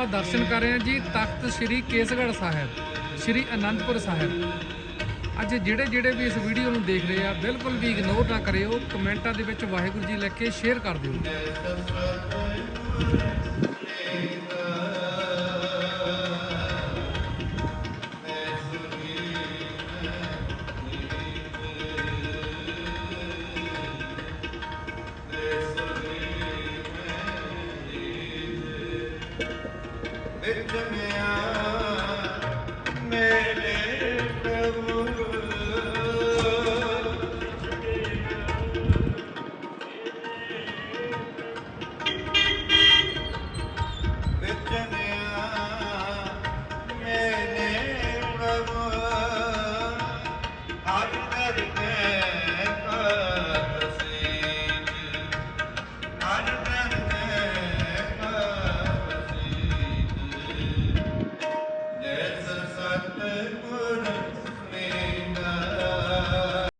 ਆਪਾਂ ਦਰਸ਼ਨ ਕਰ ਰਹੇ ਹਾਂ ਜੀ ਤਖਤ ਸ੍ਰੀ ਕੇਸਗੜ੍ਹ ਸਾਹਿਬ, ਸ੍ਰੀ ਅਨੰਦਪੁਰ ਸਾਹਿਬ। ਅੱਜ ਜਿਹੜੇ ਜਿਹੜੇ ਵੀ ਇਸ ਵੀਡੀਓ ਨੂੰ ਦੇਖ ਰਹੇ ਆ, ਬਿਲਕੁਲ ਵੀ ਇਗਨੋਰ ਨਾ ਕਰਿਓ, ਕਮੈਂਟਾਂ ਦੇ ਵਿੱਚ ਵਾਹਿਗੁਰੂ ਜੀ ਲਿਖ ਕੇ ਸ਼ੇਅਰ ਕਰ ਦਿਓ। Ele também é and world.